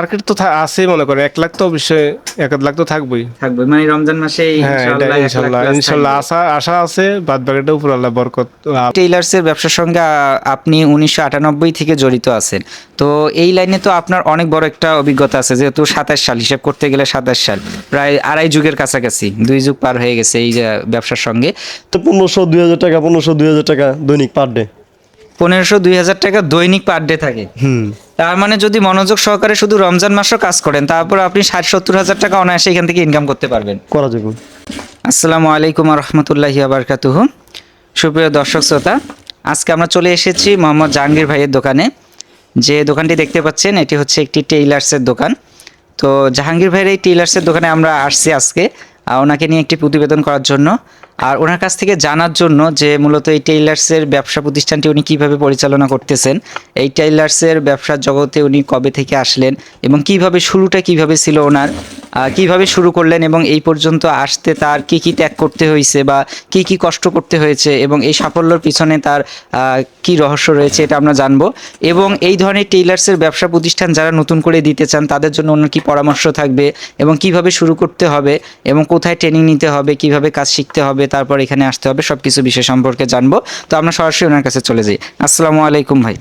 Market তো আছে মনে করেন। এক লাখ তো অবশ্যই এক লাখ তো থাকবেই। থাকবে মানে রমজান মাসে হ্যাঁ এটা ইনশাল্লাহ ইনশাল্লাহ আশা আশা আছে বাদ বাকিটা উপর আল্লাহ বরকত আহ, টেইলার্সের ব্যবসার সঙ্গে আপনি উনিশশো আটানব্বই থেকে জড়িত আছেন। তো এই লাইনে তো আপনার অনেক বড় একটা অভিজ্ঞতা আছে যেহেতু সাতাশ সাল হিসাব করতে গেলে সাতাশ সাল। প্রায় আড়াই যুগের কাছাকাছি দুই যুগ পার হয়ে গেছে এই যে ব্যবসার সঙ্গে। তো পনেরোশো দুই হাজার টাকা পনেরোশো দুই হাজার টাকা দৈনিক পার ডে? পনেরোশো দুই হাজার টাকা দৈনিক পার ডে থাকে। হুম। তার মানে যদি মনোযোগ সহকারে শুধু রমজান মাসও কাজ করেন তারপর আপনি ষাট সত্তর হাজার টাকা অনায়াসে এখান থেকে ইনকাম করতে পারবেন। করা যাবে। আসসালামু আলাইকুম রহমতুল্লাহি আবরকাতুহ সুপ্রিয় দর্শক শ্রোতা আজকে আমরা চলে এসেছি মোহাম্মদ জাহাঙ্গীর ভাইয়ের দোকানে। যে দোকানটি দেখতে পাচ্ছেন এটি হচ্ছে একটি টেইলার্সের দোকান। তো জাহাঙ্গীর ভাইয়ের এই টেইলার্সের দোকানে আমরা আসছি আজকে ওনাকে নিয়ে একটি প্রতিবেদন করার জন্য। আর ওনার কাছ থেকে জানার জন্য যে মূলত এই টেইলার্সের ব্যবসা প্রতিষ্ঠানটি উনি কীভাবে পরিচালনা করতেছেন, এই টেইলার্সের ব্যবসার জগতে উনি কবে থেকে আসলেন এবং কীভাবে শুরুটা কীভাবে ছিল ওনার কীভাবে শুরু করলেন এবং এই পর্যন্ত আসতে তার কি কি ত্যাগ করতে হয়েছে বা কি কি কষ্ট করতে হয়েছে এবং এই সাফল্যর পিছনে তার কি রহস্য রয়েছে এটা আমরা জানব। এবং এই ধরনের টেইলার্সের ব্যবসা প্রতিষ্ঠান যারা নতুন করে দিতে চান তাদের জন্য ওনার কি পরামর্শ থাকবে এবং কীভাবে শুরু করতে হবে এবং কোথায় ট্রেনিং নিতে হবে, কীভাবে কাজ শিখতে হবে তারপর এখানে আসতে হবে সব কিছু বিষয় সম্পর্কে জানব। তো আমরা সরাসরি ওনার কাছে চলে যাই। আসসালামু আলাইকুম ভাই।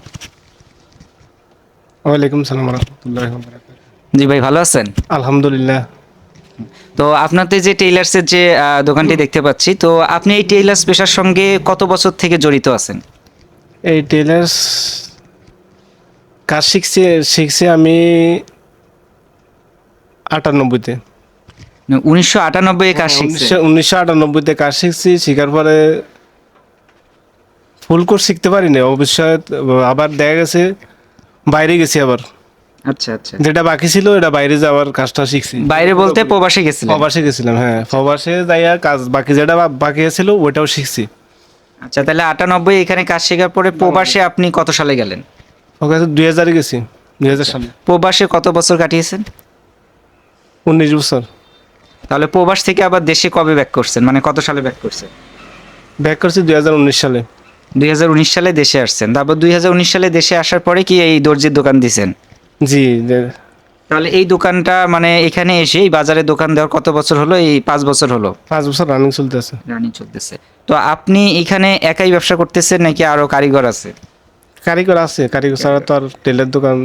ওয়ালাইকুম সালাম রহমতুল্লাহ জি ভাই ভালো আছেন? আলহামদুলিল্লাহ। তো আপনাদের যে টেইলার্সের যে দোকানটি দেখতে পাচ্ছি তো আপনি এই টেইলার্স পেশার সঙ্গে কত বছর থেকে জড়িত আছেন? এই টেইলার্স কাজ শিখছি শিখছি আমি আটানব্বইতে। উনিশশো আটানব্বই কাজ শিখছেন উনিশশো আটানব্বইতে কাজ শিখছি শিখার পরে ফুল কোর্স শিখতে পারিনি অবশ্যই আবার দেখা গেছে বাইরে গেছি আবার। আচ্ছা আচ্ছা। যেটা বাকি ছিল এটা বাইরে যাওয়ার কাজটা শিখছি। বাইরে বলতে প্রবাসে গেছিলেন? প্রবাসে গেছিলাম হ্যাঁ। প্রবাসে যাইয়া কাজ বাকি যেটা বাকি ছিল ওইটাও শিখছি। আচ্ছা তাহলে আটানব্বই এখানে কাজ শেখার পরে প্রবাসে আপনি কত সালে গেলেন? ওকে দুই হাজারে গেছি দুই হাজার সালে। প্রবাসে কত বছর কাটিয়েছেন? উনিশ বছর। তাহলে প্রবাস থেকে আবার দেশে কবে ব্যাক করছেন? মানে কত সালে ব্যাক করছেন? ব্যাক করছি দুই হাজার উনিশ সালে। দুই হাজার উনিশ সালে দেশে আসছেন। তারপর দুই হাজার উনিশ সালে দেশে আসার পরে কি এই দর্জির দোকান দিছেন? জি তাহলে এই দোকানটা মানে এখানে এসে এই বাজারে দোকান দেওয়ার কত বছর হলো? এই পাঁচ বছর হলো? পাঁচ বছর রানিং চলতেছে। রানিং চলতেছে। তো আপনি এখানে একাই ব্যবসা করতেছেন নাকি আরও কারিগর আছে? কারিগর আছে কারিগর ছাড়া তো আর তেলের দোকান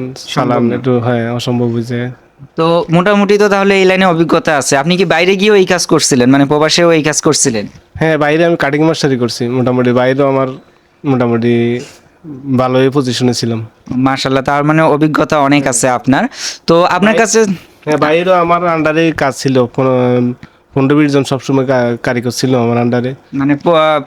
না। একটু হ্যাঁ অসম্ভব বুঝে তো মোটামুটি তো তাহলে এই লাইনে অভিজ্ঞতা আছে। আপনি কি বাইরে গিয়েও এই কাজ করছিলেন? মানে প্রবাসেও এই কাজ করছিলেন? হ্যাঁ বাইরে আমি কাটিং মাস্টারি করছি। মোটামুটি বাইরেও আমার মোটামুটি ভালোই পজিশনে ছিলাম। মার্শাল্লাহ তার মানে অভিজ্ঞতা অনেক আছে আপনার। তো আপনার কাছে হ্যাঁ বাইরেও আমার আন্ডারে কাজ ছিল। পনেরো- পনেরো বিশ জন সবসময় কারিগর ছিল আমার আন্ডারে মানে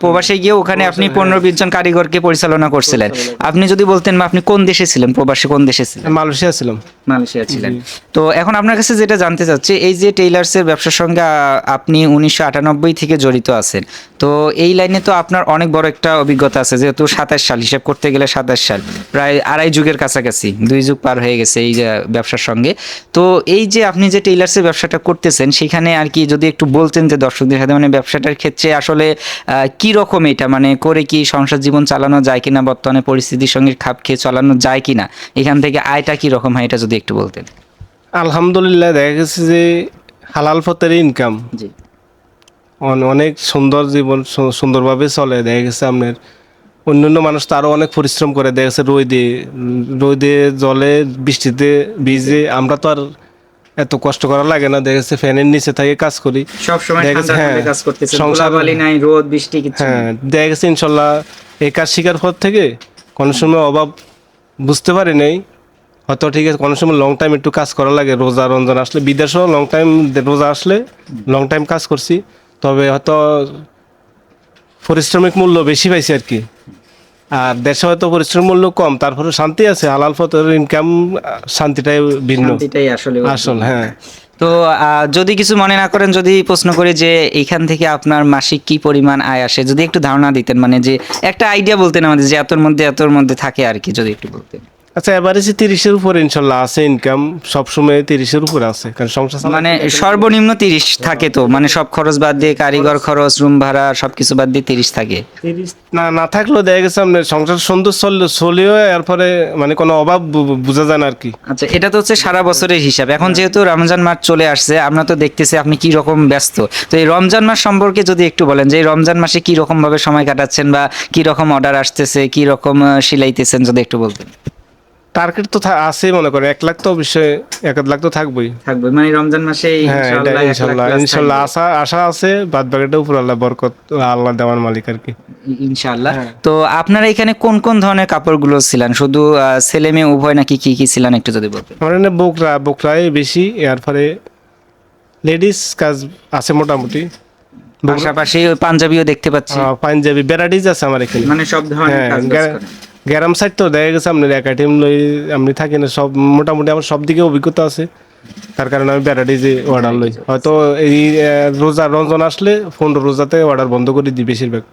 প্রবাসে গিয়ে ওখানে আপনি পনেরো বিশ জন কারিগরকে পরিচালনা করছিলেন। আপনি যদি বলতেন আপনি কোন দেশে ছিলেন? প্রবাসে কোন দেশে ছিলেন? মালয়েশিয়া ছিলাম। মালয়েশিয়া ছিলেন। তো এখন আপনার কাছে যেটা জানতে চাচ্ছি এই যে টেইলার্সের ব্যবসার সঙ্গে আপনি উনিশশো আটানব্বই থেকে জড়িত আছেন। তো এই লাইনে তো আপনার অনেক বড় একটা অভিজ্ঞতা আছে যেহেতু সাতাশ সাল হিসাব করতে গেলে সাতাশ সাল। প্রায় আড়াই যুগের কাছাকাছি দুই যুগ পার হয়ে গেছে এই যে ব্যবসার সঙ্গে। তো এই যে আপনি যে টেইলার্সের ব্যবসাটা করতেছেন সেখানে আর কি যদি একটু বলতেন যে দর্শকদের সাথে মানে ব্যবসাটার ক্ষেত্রে আসলে কি রকম এটা? মানে করে কি সংসার জীবন চালানো যায় কিনা? বর্তমানে পরিস্থিতির সঙ্গে খাপ খেয়ে চালানো যায় কিনা? এখান থেকে আয়টা কি রকম হয় এটা যদি একটু বলতেন? আলহামদুলিল্লাহ দেখা গেছে যে হালাল পথের ইনকাম জি। অনেক সুন্দর জীবন সুন্দরভাবে চলে। দেখা গেছে আপনার অন্যান্য মানুষ তো আরও অনেক পরিশ্রম করে। দেখা গেছে রোদে রোদে জলে বৃষ্টিতে ভিজে আমরা তো আর এত কষ্ট করা লাগে না দেখা গেছে ফ্যানের নিচে থেকে কাজ করি। সব সময় হ্যাঁ, কাজ করতেছে সংসার- নাই রোদ বৃষ্টি কিছু হ্যাঁ নেই। দেখা গেছে ইনশাল্লাহ এই কাজ শিকার পর থেকে কোনো সময় অভাব বুঝতে পারি নাই। হয়তো ঠিক আছে কোনো সময় লং টাইম একটু কাজ করা লাগে রোজা রমজান আসলে বিদেশেও লং টাইম রোজা আসলে লং টাইম কাজ করছি। তবে হয়তো পরিশ্রমিক মূল্য বেশি পাইছি আর কি। আর দেশে হয়তো পরিশ্রম মূল্য কম তারপরে শান্তি আছে হালাল পথের ইনকাম শান্তিটাই ভিন্ন। শান্তিটাই আসলে আসল হ্যাঁ। তো যদি কিছু মনে না করেন যদি প্রশ্ন করি যে এখান থেকে আপনার মাসিক কি পরিমাণ আয় আসে যদি একটু ধারণা দিতেন মানে যে একটা আইডিয়া বলতেন আমাদের যে এতর মধ্যে এতর মধ্যে থাকে আর কি যদি একটু বলতেন। আচ্ছা এভারেজে তিরিশের উপরে ইনশাল্লাহ আছে ইনকাম সবসময় তিরিশের উপরে আছে কারণ সংসার মানে সর্বনিম্ন তিরিশ থাকে তো মানে সব খরচ বাদ দিয়ে কারিগর খরচ রুম ভাড়া সবকিছু বাদ দিয়ে তিরিশ থাকে। তিরিশ না না থাকলেও দেখা গেছে আপনার সংসার সুন্দর চললে চলেও এরপরে মানে কোনো অভাব বোঝা যায় না আর কি। আচ্ছা এটা তো হচ্ছে সারা বছরের হিসাব। এখন যেহেতু রমজান মাস চলে আসছে আমরা তো দেখতেছি আপনি কি রকম ব্যস্ত। তো এই রমজান মাস সম্পর্কে যদি একটু বলেন যে এই রমজান মাসে কি রকম ভাবে সময় কাটাচ্ছেন বা কি রকম অর্ডার আসতেছে কি রকম সিলাইতেছেন যদি একটু বলতেন। টার্গেট তো আছেই মনে করেন। এক লাখ তো অবশ্যই এক লাখ তো থাকবেই। থাকবে মানে রমজান মাসে হ্যাঁ এটা ইনশাল্লাহ ইনশাল্লাহ আশা আশা আছে বাদ বাকিটা উপর আল্লাহ বরকত আল্লাহ দেওয়ার মালিক আর কি। ইনশাআল্লাহ। হ্যাঁ। তো আপনারা এখানে কোন কোন ধরনের কাপড়গুলো ছিলেন? শুধু ছেলে মেয়ে উভয় নাকি কি কি ছিলেন? একটু যদি বলতেন। আমার এখানে বোকরা বোকরাই বেশি এরপরে লেডিস কাজ আছে মোটামুটি। পাশাপাশি পাঞ্জাবিও দেখতে পাচ্ছি। পাঞ্জাবি ভ্যারাইটিস আছে আমার এখানে। মানে সব ধরনের হ্যাঁ কাজ। গ্যারাম সাইড তো দেখা গেছে আপনার একাডেমি লই আপনি থাকেন না সব মোটামুটি আমার সব দিকে অভিজ্ঞতা আছে। তার কারণে আমি ভ্যারাইটিজে অর্ডার লই। হয়তো এই রোজা রঞ্জন আসলে পনেরো রোজাতে অর্ডার বন্ধ করে দিই বেশিরভাগ।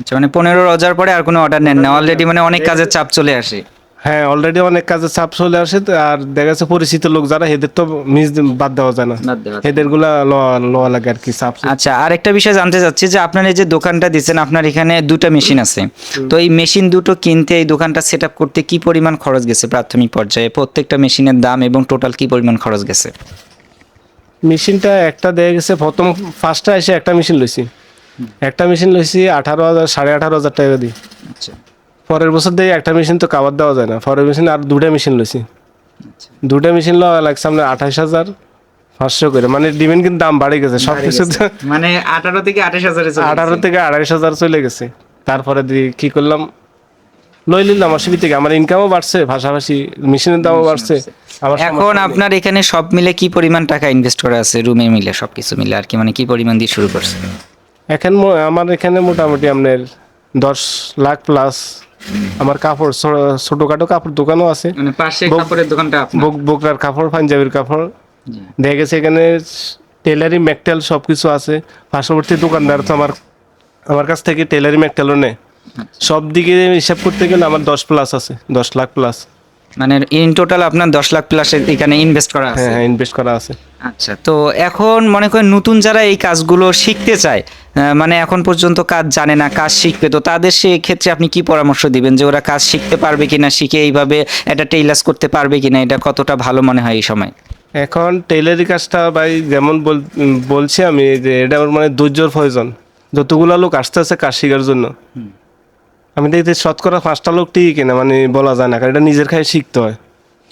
আচ্ছা মানে পনেরো রোজার পরে আর কোনো অর্ডার নেন না। অলরেডি মানে অনেক কাজের চাপ চলে আসে। হ্যাঁ অলরেডি অনেক কাজে চাপ চলে আসে আর দেখা যাচ্ছে পরিচিত লোক যারা এদের তো মিস বাদ দেওয়া যায় না। এদেরগুলা লওয়া লাগে আর কি চাপ আচ্ছা আর একটা বিষয় জানতে চাচ্ছি যে আপনার এই যে দোকানটা দিচ্ছেন আপনার এখানে দুটো মেশিন আছে। তো এই মেশিন দুটো কিনতে এই দোকানটা সেট আপ করতে কি পরিমাণ খরচ গেছে প্রাথমিক পর্যায়ে? প্রত্যেকটা মেশিনের দাম এবং টোটাল কি পরিমাণ খরচ গেছে? মেশিনটা একটা দেখা গেছে প্রথম ফার্স্টটা এসে একটা মেশিন লইছি। একটা মেশিন লইছি আঠারো হাজার সাড়ে আঠারো হাজার টাকা দিয়ে। আচ্ছা। পরের বছর দিয়ে একটা মেশিন তো কাবার দেওয়া যায় না। পরের মেশিন আর দুটা মেশিন লইছি। আচ্ছা। দুটা মেশিন লওয়া লাগছে আপনার আঠাশ হাজার পাঁচশো করে। মানে ডিমেন্ট কিন্তু দাম বাড়ে গেছে সব কিছু মানে আঠারো থেকে আঠাশ হাজারে আঠারো থেকে আড়াইশ হাজার চলে গেছে। তারপরে দিয়ে কি করলাম? লই নিলাম অসুবিধা থেকে আমার ইনকামও বাড়ছে পাশাপাশি মেশিনের দামও বাড়ছে। এখন আপনার এখানে সব মিলে কি পরিমাণ টাকা ইনভেস্ট করা আছে? রুমে মিলে সবকিছু মিলে আর কি? মানে কি পরিমাণ দিয়ে শুরু করছে এখন আমার এখানে মোটামুটি আপনার দশ লাখ প্লাস আমার কাপড় ছোটখাটো কাপড় দোকানও আছে। মানে পাশে কাপড়ের দোকানটা আপনার? বকরার কাপড় পাঞ্জাবির কাপড়। দেখা গেছে এখানে টেলারি ম্যাকটেল সব কিছু আছে। পার্শ্ববর্তী দোকানদার তো আমার আমার কাছ থেকে টেলারি ম্যাকটেলও নেয়। সব দিকে হিসাব করতে গেলে আমার দশ প্লাস আছে দশ লাখ প্লাস মানে ইন টোটাল আপনার দশ লাখ প্লাস এখানে ইনভেস্ট করা আছে? হ্যাঁ হ্যাঁ ইনভেস্ট করা আছে। আচ্ছা তো এখন মনে করেন নতুন যারা এই কাজগুলো শিখতে চায় মানে এখন পর্যন্ত কাজ জানে না কাজ শিখবে তো তাদের সেই ক্ষেত্রে আপনি কি পরামর্শ দিবেন যে ওরা কাজ শিখতে পারবে কিনা শিখে এইভাবে এটা টেইলার্স করতে পারবে কিনা এটা কতটা ভালো মনে হয় এই সময়? এখন টেইলারি কাজটা ভাই যেমন বল- বলছি আমি যে এটা আমার মানে ধৈর্যর প্রয়োজন। যতগুলো লোক আসতে আছে কাজ শেখার জন্য। আমি দেখতে শতকরা পাঁচটা লোক ঠিকই কিনা মানে বলা যায় না কারণ এটা নিজের খাই শিখতে হয়।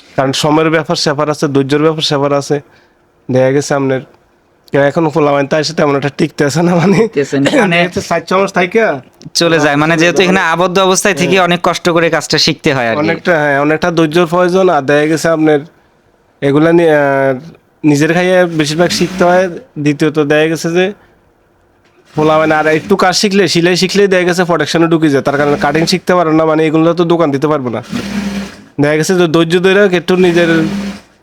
কারণ সময়ের ব্যাপার স্যাপার আছে ধৈর্যের ব্যাপার স্যাপার আছে দেখা গেছে আপনার এখন ফুলামাইন তাই সাথে একটা টিকতে আছে না মানে টিকতেছে না, মানে- চলে যায় মানে যেহেতু এখানে আবদ্ধ অবস্থায় থেকে অনেক কষ্ট করে কাজটা শিখতে হয় অনেকটা হ্যাঁ অনেকটা ধৈর্যর প্রয়োজন আর দেখা গেছে আপনার এগুলা নিজের খাইয়ে বেশিরভাগ শিখতে হয়। দ্বিতীয়ত দেখা গেছে যে বলা মানে আর একটু কাজ শিখলে সিলাই শিখলেই দেখা গেছে প্রোডাকশনে ঢুকে যায়। তার কারণে কাটিং শিখতে পারে না মানে এগুলো তো দোকান দিতে পারব না। দেখা গেছে যে ধৈর্য ধরে একটু নিজের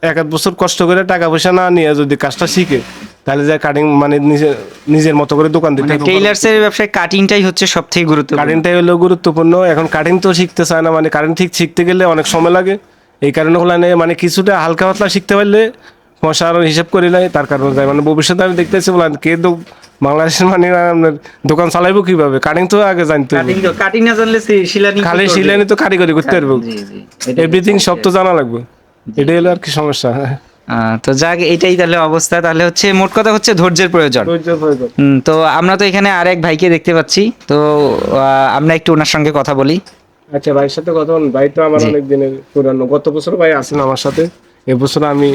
এক আধ বছর কষ্ট করে টাকা পয়সা না নিয়ে যদি কাজটা শিখে তাহলে যায় কাটিং মানে নিজের নিজের মতো করে দোকান দিতে মানে টেইলার্সের ব্যবসায় কাটিংটাই হচ্ছে সব থেকে গুরুত্বপূর্ণ। কারেন্টটাই হলো গুরুত্বপূর্ণ। এখন কাটিং তো শিখতে চায় না মানে কারেন্ট ঠিক শিখতে গেলে অনেক সময় লাগে। এই কারণে হলো মানে মানে কিছুটা হালকা পাতলা শিখতে পারলে পয়সা আরও হিসাব করে নেয় তার কারণে যায় মানে ভবিষ্যতে আমি দেখতেছি বলেন কে তো বাংলাদেশের মানে আপনার দোকান চালাইবো কীভাবে? কাটিং তো আগে জানতে কাটিং না জানলে শিলানি খালি সিলাইনি তো কারিগরি করতে পারব। এভরিথিং সব তো জানা লাগবে। এটাই হলো আর কি সমস্যা। তো যাক এটাই তাহলে অবস্থা। তাহলে হচ্ছে মোট কথা হচ্ছে ধৈর্যের প্রয়োজন। তো আমরা তো এখানে আরেক ভাইকে দেখতে পাচ্ছি। তো আমরা একটু ওনার সঙ্গে কথা বলি। আচ্ছা ভাইয়ের সাথে কথা বলুন। ভাই তো আমার অনেক দিনের পুরানো গত বছর ভাই আছেন আমার সাথে। এবছর আমি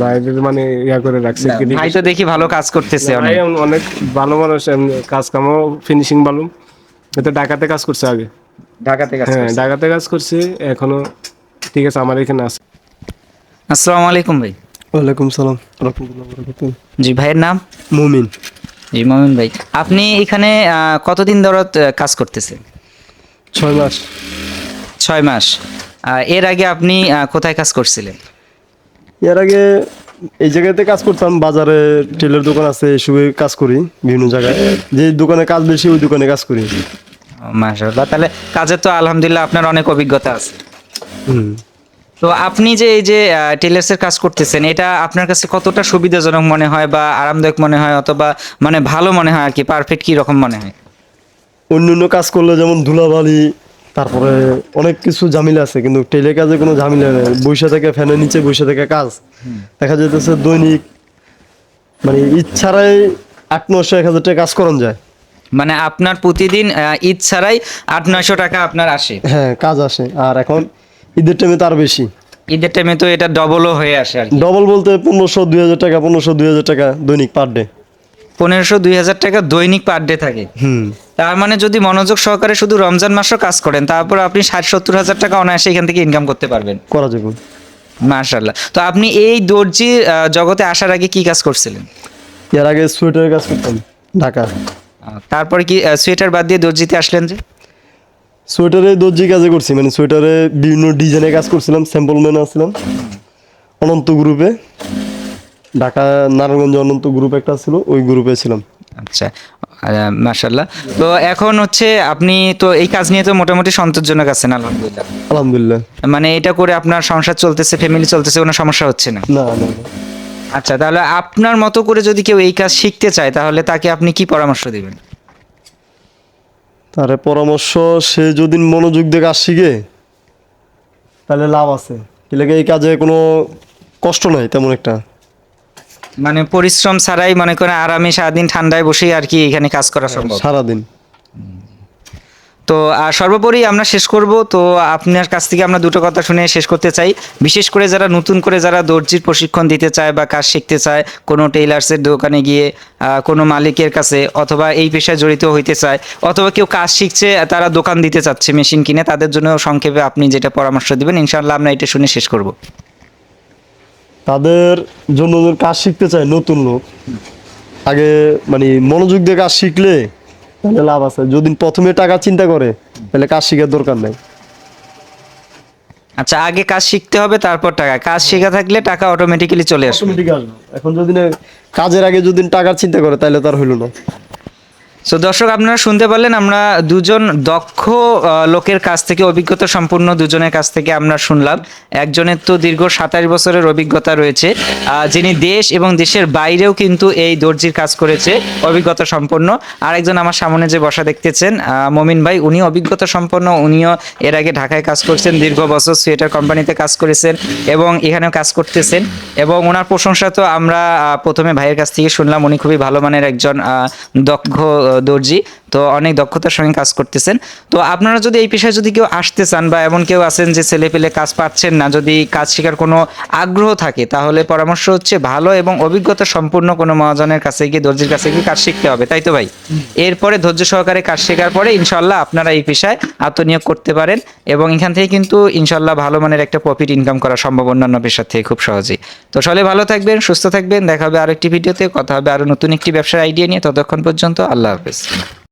ভাইদের মানে ইয়া করে রাখছি। ভাই তো দেখি ভালো কাজ করতেছে ভাই অনেক। ভালো মানুষ কাজ কামও ফিনিশিং ভালো এতে ঢাকাতে কাজ করছে আগে। ঢাকাতে কাজ হ্যাঁ ঢাকাতে কাজ করছে এখনও ঠিক আছে আমার এখানে আছে। আসসালামু আলাইকুম ভাই। ওয়ালাইকুম সালাম জি ভাইয়ের নাম? মুমিন। জি মমিন ভাই। আপনি এখানে আহ, কতদিন ধরে কাজ করতেছেন? ছয় মাস। ছয় মাস। এর আগে আপনি আহ, কোথায় কাজ করছিলেন? এর আগে এই জায়গাতে কাজ করতাম বাজারে টেলের দোকান আছে এসবে কাজ করি বিভিন্ন জায়গায়। যে দোকানে কাজ বেশি ওই দোকানে কাজ করি। মাশাআল্লাহ তাহলে কাজের তো আলহামদুলিল্লাহ আপনার অনেক অভিজ্ঞতা আছে। হুম। তো আপনি যে এই যে টেলার্সের কাজ করতেছেন এটা আপনার কাছে কতটা সুবিধাজনক মনে হয় বা আরামদায়ক মনে হয় অথবা মানে ভালো মনে হয় আর কি? পারফেক্ট কি রকম মনে হয়? অন্য অন্য কাজ করলে যেমন ধুলাবালি তারপরে অনেক কিছু ঝামেলা আছে কিন্তু টেলে কাজে কোনো ঝামেলা নেই। বৈশা থেকে ফ্যানের নিচে বৈশা থেকে কাজ। দেখা যেতেছে দৈনিক মানে ইচ্ছারাই আট নশো এক হাজার টাকা কাজ করান যায়। মানে আপনার প্রতিদিন ঈদ ছাড়াই আট নয়শো টাকা আপনার আসে। হ্যাঁ কাজ আসে। আর এখন ঈদের টাইমে তার বেশি। ঈদের টাইমে তো এটা ডবলও হয়ে আসে আর ডবল বলতে পনেরোশো দুই হাজার টাকা পনেরোশো দুই হাজার টাকা দৈনিক পার ডে পনেরোশো দুই হাজার টাকা দৈনিক পার ডে থাকে। হুম। তার মানে যদি মনোযোগ সহকারে শুধু রমজান মাসও কাজ করেন তারপর আপনি ষাট সত্তর হাজার টাকা অনায়াসে এখান থেকে ইনকাম করতে পারবেন। করা যাবে। মার্শাল্লাহ তো আপনি এই দর্জি জগতে আসার আগে কি কাজ করছিলেন? এর আগে সোয়েটারের কাজ করতাম ঢাকা। তারপরে কি সোয়েটার বাদ দিয়ে দর্জিতে আসলেন যে? সোয়েটারে দর্জি কাজে করছি মানে সোয়েটারে বিভিন্ন ডিজাইনের কাজ করছিলাম স্যাম্পল ম্যান আসছিলাম অনন্ত গ্রুপে। ঢাকা নারায়ণগঞ্জ অনন্ত গ্রুপ একটা ছিল ওই গ্রুপে ছিলাম। আচ্ছা মার্শাল্লাহ তো এখন হচ্ছে আপনি তো এই কাজ নিয়ে তো মোটামুটি সন্তোষজনক আছেন আলহামদুলিল্লাহ। আলহামদুলিল্লাহ। মানে এটা করে আপনার সংসার চলতেছে ফ্যামিলি চলতেছে কোনো সমস্যা হচ্ছে না? না না। আচ্ছা তাহলে আপনার মতো করে যদি কেউ এই কাজ শিখতে চায় তাহলে তাকে আপনি কি পরামর্শ দিবেন? তারে পরামর্শ সে যদি মনোযোগ দিয়ে কাজ শিখে তাহলে লাভ আছে। এলাকা এই কাজে কোনো কষ্ট নাই তেমন একটা। মানে পরিশ্রম ছাড়াই মনে করেন আরামে সারাদিন ঠান্ডায় বসেই আর কি এখানে কাজ করা সম্ভব। সারাদিন। তো আর সর্বোপরি আমরা শেষ করব। তো আপনার কাছ থেকে আমরা দুটো কথা শুনে শেষ করতে চাই। বিশেষ করে যারা নতুন করে যারা দর্জির প্রশিক্ষণ দিতে চায় বা কাজ শিখতে চায় কোনো টেইলার্সের দোকানে গিয়ে কোনো মালিকের কাছে অথবা এই পেশায় জড়িত হইতে চায় অথবা কেউ কাজ শিখছে তারা দোকান দিতে চাচ্ছে মেশিন কিনে তাদের জন্য সংক্ষেপে আপনি যেটা পরামর্শ দিবেন ইনশাআল্লাহ আমরা এটা শুনে শেষ করব। তাদের জন্য কাজ শিখতে চায় নতুন লোক আগে মানে মনোযোগ দিয়ে কাজ শিখলে তাহলে লাভ আছে। যদি প্রথমে টাকা চিন্তা করে তাহলে কাজ শিখার দরকার নাই। আচ্ছা আগে কাজ শিখতে হবে তারপর টাকা। কাজ শেখা থাকলে টাকা অটোমেটিক্যালি চলে আসবে। এখন যদি কাজের আগে যদি টাকার চিন্তা করে তাহলে তার হইল না। সো দর্শক, আপনারা শুনতে পারলেন আমরা দুজন দক্ষ লোকের কাছ থেকে, অভিজ্ঞতা সম্পূর্ণ দুজনের কাছ থেকে আমরা শুনলাম। একজনের তো দীর্ঘ সাতাশ বছরের অভিজ্ঞতা রয়েছে। যিনি দেশ এবং দেশের বাইরেও কিন্তু এই দর্জির কাজ করেছে, অভিজ্ঞতা সম্পন্ন। আরেকজন আমার সামনে যে বসা দেখতেছেন মমিন ভাই, উনি অভিজ্ঞতা সম্পন্ন, উনিও এর আগে ঢাকায় কাজ করছেন, দীর্ঘ বছর সোয়েটার কোম্পানিতে কাজ করেছেন এবং এখানেও কাজ করতেছেন। এবং ওনার প্রশংসা তো আমরা প্রথমে ভাইয়ের কাছ থেকে শুনলাম, উনি খুবই ভালো মানের একজন দক্ষ দর্জি। তো অনেক দক্ষতার সঙ্গে কাজ করতেছেন। তো আপনারা যদি এই পেশায় যদি কেউ আসতে চান বা এমন কেউ আছেন যে ছেলে পেলে কাজ পাচ্ছেন না, যদি কাজ শেখার কোনো আগ্রহ থাকে, তাহলে পরামর্শ হচ্ছে ভালো এবং অভিজ্ঞতা সম্পূর্ণ কোনো মহাজনের কাছে গিয়ে, দর্জির কাছে গিয়ে কাজ শিখতে হবে, তাই তো ভাই? এরপরে ধৈর্য সহকারে কাজ শেখার পরে ইনশাল্লাহ আপনারা এই পেশায় আত্মনিয়োগ করতে পারেন এবং এখান থেকে কিন্তু ইনশাল্লাহ ভালো মানের একটা প্রফিট ইনকাম করা সম্ভব অন্যান্য পেশার থেকে খুব সহজেই। তো সবাই ভালো থাকবেন, সুস্থ থাকবেন, দেখা হবে আরেকটি ভিডিওতে কথা হবে আরও নতুন একটি ব্যবসার আইডিয়া নিয়ে, ততক্ষণ পর্যন্ত আল্লাহ হাফেজ।